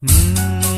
Mm.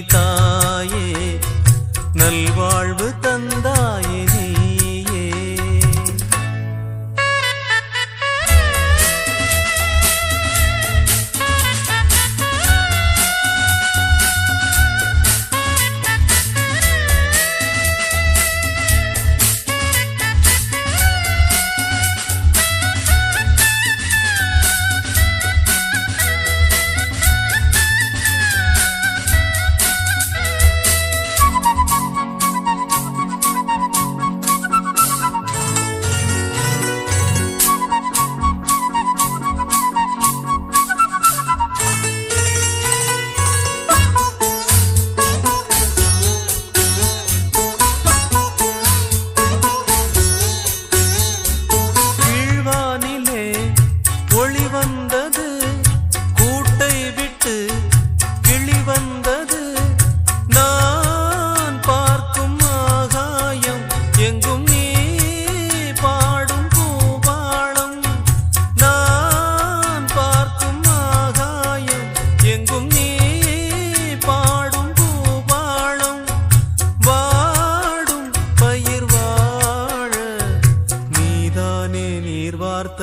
தாயே நல்வாழ்வு தந்தாயே.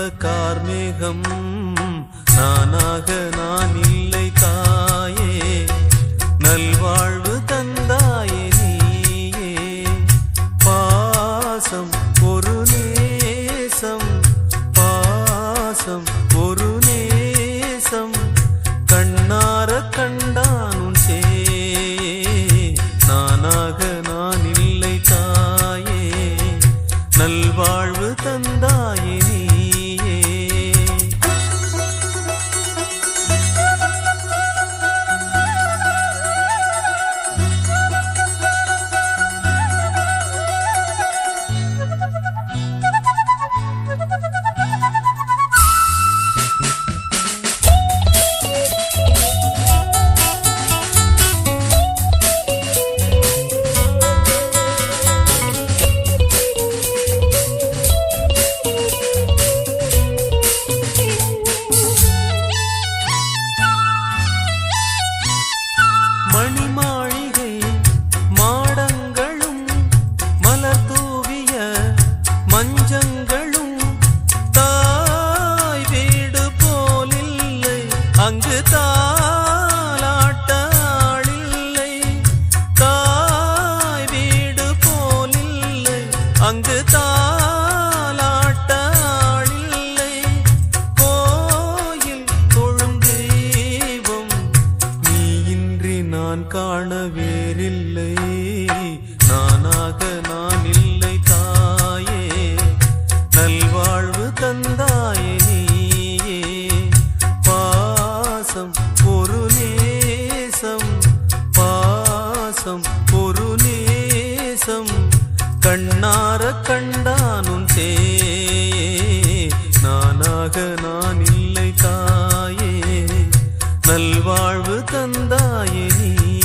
கார்மேகம். பஞ்சங்கள் கண்ணார கண்டானும் தேயே நானாக நான் இல்லை தாயே. நல்வாழ்வு தந்தாயே நீ.